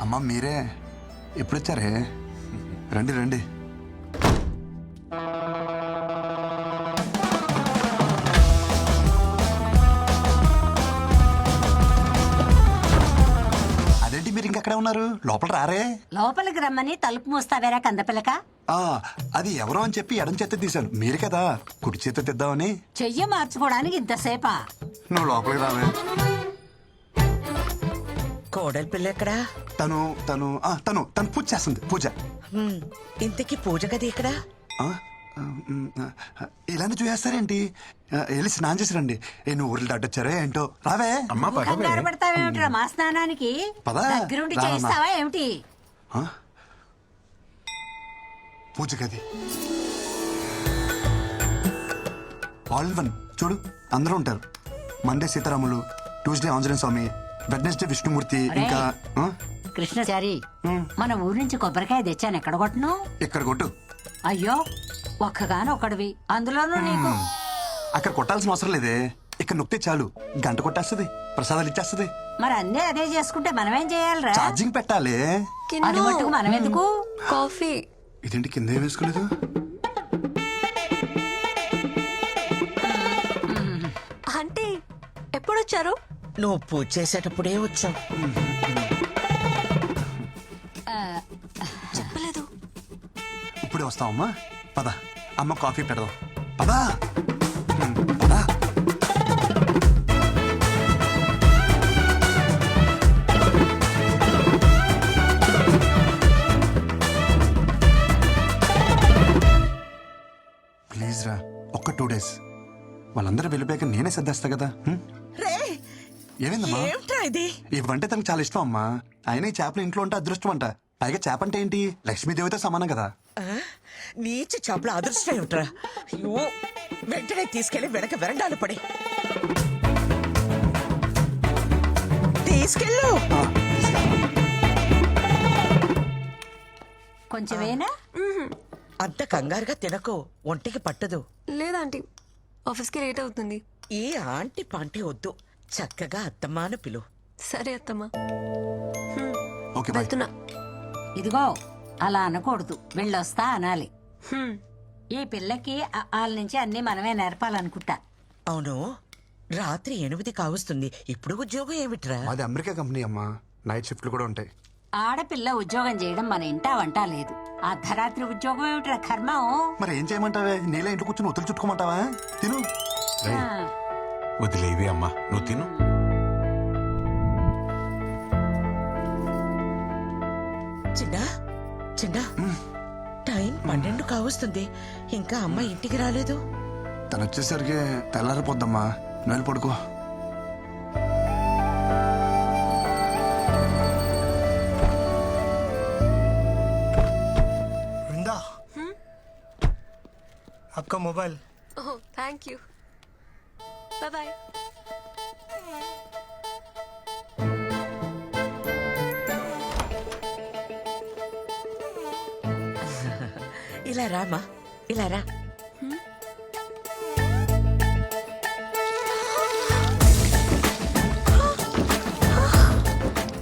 అమ్మ మీరే ఎప్పుడు వచ్చారే రండి రండి. ఉన్నారు? లోపల రారే. లోపలికి రమ్మని తలుపు మూస్తావేరా కందపిల్లక? ఆ అది ఎవరో అని చెప్పి ఎడం చేత తీశాను. మీరు కదా కుడి చేత తెద్దామని. చెయ్యి మార్చుకోవడానికి ఇంతసేపా? నువ్వు లోపలికి రావే. కోడలి పిల్ల ఎక్కడా? తను తను ఆ, తను తను పూజ చేస్తుంది పూజ. హ్మ్, ఇంతకీ పూజ గది ఎక్కడా? ఆ, ఆ, ఇలానే చూసేస్తారేంటి ఆ, వెళ్ళి స్నానం చేసి రండి ఏ నువ్వు ఊర్లు దాటొచ్చారో ఏంటో రావే అమ్మా పదవే కంగారు పడతావేమిట్రా మా స్నానానికి పద. దగ్గరుండి రా, రా, రా. చేయిస్తావా ఏమిటి ఆ? పూజ గది ఆల్ వన్ చూడు అందరూ ఉంటారు Monday Sitaramulu Tuesday Anjaneya Swamy Wednesday Vishnumurthy. ఇంకా ఆ? కృష్ణచారి. మన ఊరి నుంచి కొబ్బరికాయ తెచ్చాను ఎక్కడ కొట్టను ఇక్కడ కొట్టు అయ్యో ఒక్కగాను ఒక్కడివి అందులోనూ నీకు. అక్కడ కొట్టాల్సిన అవసరం లేదే. ఇక్కడ నొక్కితే చాలు. గంట కొట్టేస్తుంది. ప్రసాదాలు ఇచ్చేస్తుంది. మరి అన్నీ అదే చేసుకుంటే మనమేం చేయాలిరా? ఛార్జింగ్ పెట్టాలి. అది మట్టుకు మనం ఎందుకు కాఫీ. ఇదేంటి కింద ఏం వేసుకోలేదు? అంటే ఎప్పుడొచ్చారు? నువ్వు పూజ చేసేటప్పుడే వచ్చావు. చెప్పలేదు. ఇప్పుడే వస్తావమ్మా. పద. అమ్మ కాఫీ పెడదాం. పదా. పదా. ప్లీజ్ రా ఒక్క టూ డేస్. వాళ్ళందరూ వెళ్ళిపోయాక నేనే సర్దేస్తా కదా ఏమైందమ్మా? ఇది? ఇవంటే తనకు చాలా ఇష్టం అమ్మా. అయినా ఈ చేపలు ఇంట్లో ఉంటే అదృష్టం అంట. పైగా చేప అంటే ఏంటి? లక్ష్మీదేవితో సమానం కదా? నీచ చేపల అదృష్టం ఏమిట్రా? అయ్యో వెంటనే తీసుకెళ్ళి వెనక వెరండాలు పడి. తీసుకెళ్ళు. కొంచెమేనా? అంత కంగారుగా తినకు. ఒంటికి పట్టదు. లేదాంటీ ఆఫీస్కి లేట్ అవుతుంది. ఈ ఆంటీ పాంటీ వద్దు. చక్కగా అత్తమ్మాను పిలు. సరే అత్తమ్మా. ఓకే వెళ్తున్నా. ఇదిగో అలా అనకూడదు. వెళ్ళొస్తా అనాలి. హ్మ్. ఈ పిల్లకి వాళ్ళ నుంచి అన్ని మనమే నేర్పాలనుకుంటా. అవును. రాత్రి ఎనిమిది కావస్తుంది. ఇప్పుడు ఉద్యోగం ఏమిట్రా? మాది అమెరికా కంపెనీ అమ్మా. నైట్ షిఫ్ట్లు కూడా ఉంటాయి. ఆడపిల్ల ఉద్యోగం చేయడం మన ఇంటా వంట లేదు. అర్ధరాత్రి ఉద్యోగం ఏమిట్రా కర్మం? మరి ఏం చేయమంటావే? నీళ్ళ ఇంట్లో కూర్చొని ఉతులు చుట్టుకోమంటావా? తిను. ఆ, వదిలేవి అమ్మా. నువ్వు తిను. కావస్తుంది ఇంకా అమ్మ ఇంటికి రాలేదు తను వచ్చేసరికి తెల్లారిపోద్దమ్మా నువ్వు వెళ్ళి పడుకో वृंदा आपका मोबाइल ఓహో థ్యాంక్ యూ బాయ్ బాయ్ ఇలా రామా ఇలా రా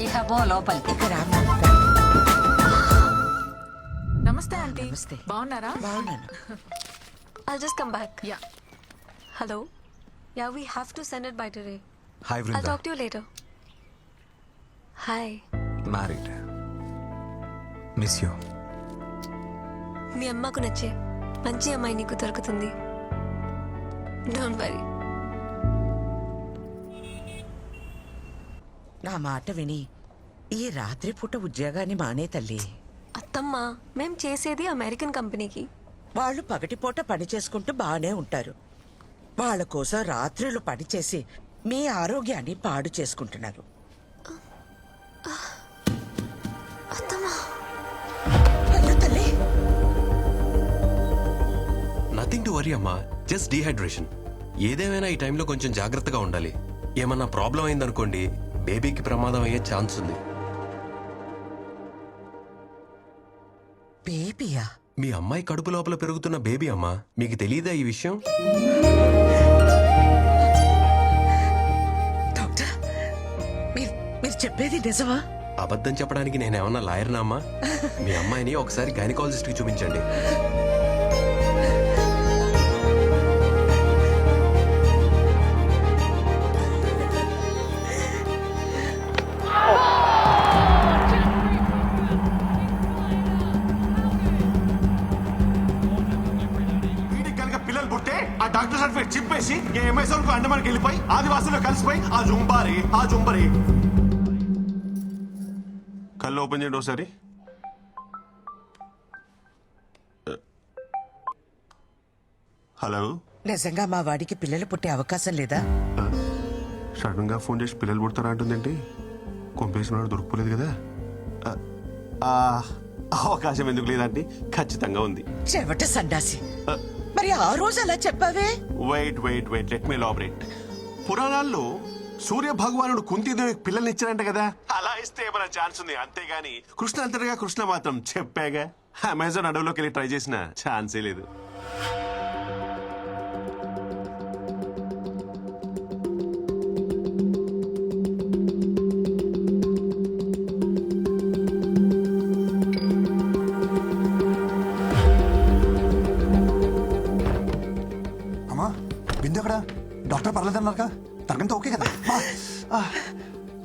ఇక పో లోపలికి ఇక రామా నమస్తే ఆంటీ నమస్తే. బాగున్నారా బాగున్నాను I'll just come back. Yeah. Hello? Yeah, we have to send it by today. Hi I'll Vrinda talk to you later. Hi. Married miss you మీ అమ్మకు నచ్చే మంచి అమ్మాయి నీకు దొరుకుతుంది. డోంట్ వరీ నా మాట విని ఈ రాత్రి పూట ఉద్యోగాన్ని మానే తల్లి. అత్తమ్మ మేం చేసేది అమెరికన్ కంపెనీకి. వాళ్ళు పగటిపూట పని చేసుకుంటూ బాగానే ఉంటారు. వాళ్ళ కోసం రాత్రులు పనిచేసి మీ ఆరోగ్యాన్ని పాడు చేసుకుంటున్నారు. వరీ అమ్మా. జస్ట్ డీహైడ్రేషన్ ఏదేమైనా ఈ టైంలో కొంచెం జాగ్రత్తగా ఉండాలి. ఏమన్నా ప్రాబ్లం అయిందనుకోండి బేబీకి ప్రమాదం అయ్యే ఛాన్స్ ఉంది. బేబీయా మీ అమ్మాయి కడుపు లోపల పెరుగుతున్న బేబీ అమ్మా. మీకు తెలియదా ఈ విషయం? డాక్టర్ మీరు మీరు చెప్పేది నిజమా? అబద్ధం చెప్పడానికి నేనేమన్నా లాయర్నా అమ్మా? మీ అమ్మాయిని ఒకసారి గైనకాలజిస్ట్కి చూపించండి. చింపేసి ఈ అమెజాన్కు అండమానికి వెళ్ళిపోయి ఆదివాసుల్లో కలిసిపోయి ఆ జుంబారి ఆ జుంబరి కళ్ళు ఓపెన్ చేయండి ఒకసారి. హలో. నిజంగా మా వాడికి పిల్లలు పుట్టే అవకాశం లేదా? సడన్గా ఫోన్ చేసి పిల్లలు పుడతారా అంటుందేంటి? కొంపేసినాడు దొరుకుపోలేదు కదా. ఆ, ఆ, అవకాశం ఎందుకు లేదండి? ఖచ్చితంగా ఉంది. చెవట సండాసి మరి ఆ రోజు అలా చెప్పావే? Wait wait wait let me elaborate పురాణాల్లో సూర్య భగవానుడు కుంతిదేవికి పిల్లల్ని ఇచ్చారంట కదా? అలా ఇస్తే ఏమైనా ఛాన్స్ ఉంది? అంతేగాని కృష్ణ అంతటగా కృష్ణ మాత్రం చెప్పాగా? అమెజాన్ అడవిలోకి వెళ్ళి ట్రై చేసిన ఛాన్సే లేదు. డాక్టర్ పర్లేదన్నారుగా? తనకంతా ఓకే కదా? ఆ,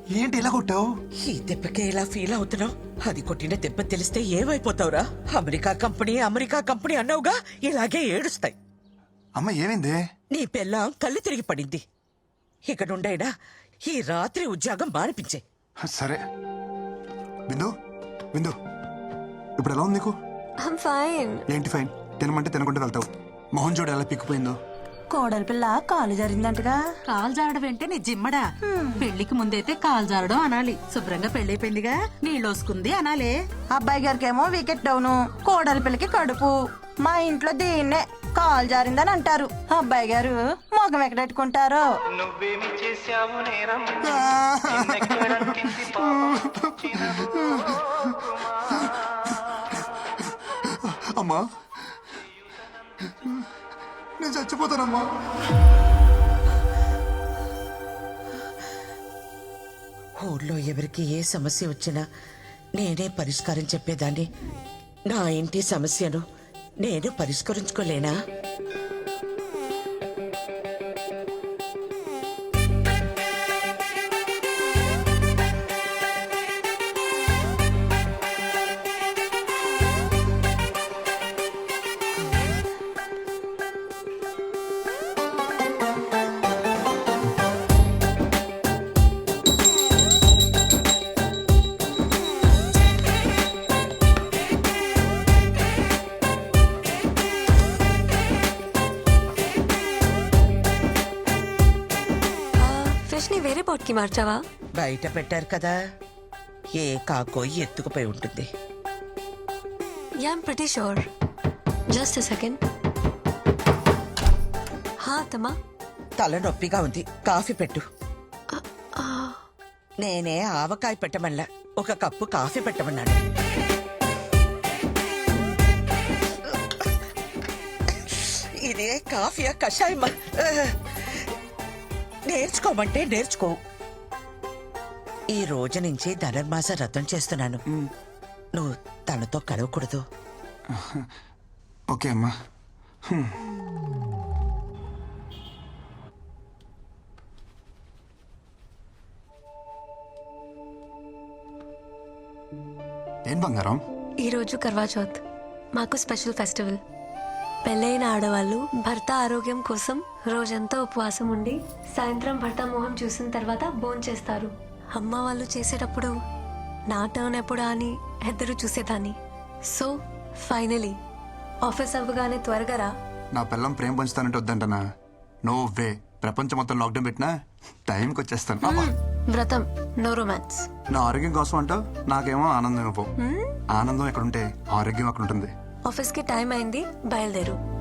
ఏంటి ఇలా కొట్టావు? ఈ దెబ్బకే ఇలా ఫీల్ అవుతున్నావు? అది కొట్టిన దెబ్బ తెలిస్తే ఏమైపోతావురా? అమెరికా కంపెనీ అమెరికా కంపెనీ అన్నావుగా? ఇలాగే ఏడుస్తాయి. అమ్మ ఏమైంది? నీ పెళ్ళాం కళ్ళు తిరిగి పడింది. ఇక నుండైనా ఈ రాత్రి ఉద్యోగం మానిపించే. సరే. బిందు బిందు. ఇప్పుడు ఎలా ఉంది నీకు. ఏంటి ఫైన్ తినమంటే తినకుండా వెళ్తావు. మొహం చూడు ఎలా పిక్కిపోయిందో. కోడలి పిల్ల కాలు జరిగిందంటగా కాలు జారడం వెంటే నీ జిమ్మడా? పెళ్ళికి ముందైతే కాలు జారడం అనాలి. శుభ్రంగా పెళ్ళైపోయిందిగా. నీళ్ళోసుకుంది అనాలే. అబ్బాయి గారికి ఏమో వికెట్ డౌన్. కోడలి పిల్లకి కడుపు. మా ఇంట్లో దీన్నే కాలు జారిందని అంటారు. అబ్బాయి గారు మొగం ఎక్కడెట్టుకుంటారో నువ్వేమి చేశావు నేరం? నిన్నెక్కడంటింది పాపం చిరునవ్వు అమ్మా నేను చచ్చిపోతానమ్మా. ఊళ్ళో ఎవరికి ఏ సమస్య వచ్చినా నేనే పరిష్కారం చెప్పేదాన్ని. నా ఇంటి సమస్యను నేను పరిష్కరించుకోలేనా? ని వేరే పాట్కి మార్చావా? బయట పెట్టారు కదా. ఏ కాకో ఎత్తుకుపోయి ఉంటుంది. Yeah I'm pretty sure just second హా తమ్మా తలనొప్పిగా ఉంది. కాఫీ పెట్టు. నేనే ఆవకాయ పెట్టమల్లా ఒక కప్పు కాఫీ పెట్టమన్నాడు. ఇదే కాఫీయా కషాయమా? నేర్చుకోమంటే నేర్చుకో. ఈ రోజు నుంచి ధనుర్మాస రథం చేస్తున్నాను. నువ్వు తనతో కలవకూడదు. ఓకే అమ్మా. ఏం బంగారం? ఈ రోజు కర్వా చౌత్ మాకు స్పెషల్ ఫెస్టివల్. పెళ్ళైన ఆడవాళ్ళు భర్త ఆరోగ్యం కోసం రోజంతా ఉపవాసం ఉండి సాయంత్రం భర్త మొహం చూసిన తర్వాత భోజనం చేస్తారు. అమ్మ వాళ్ళు చేసేటప్పుడు నా టర్న్ ఎప్పుడా అని ఎదురు చూసేదాన్ని. సో ఫైనలీ ఆఫీస్ అవ్వగానే త్వరగా రా. నా పిల్లం ప్రేమ పంచుతానంటే వద్దంటనా? నో వే ప్రపంచం మొత్తం లాక్డౌన్ పెట్టినా? టైంకి వచ్చేస్తాను. వ్రతం. నో రొమాన్స్ నా ఆరోగ్యం కోసం అంటావు? నాకేమో ఆనందం ఇవ్వవు ఆనందం ఎక్కడుంటే ఆరోగ్యం అక్కడ ఉంటుంది ఆఫీస్కి టైం అయింది బయలుదేరు.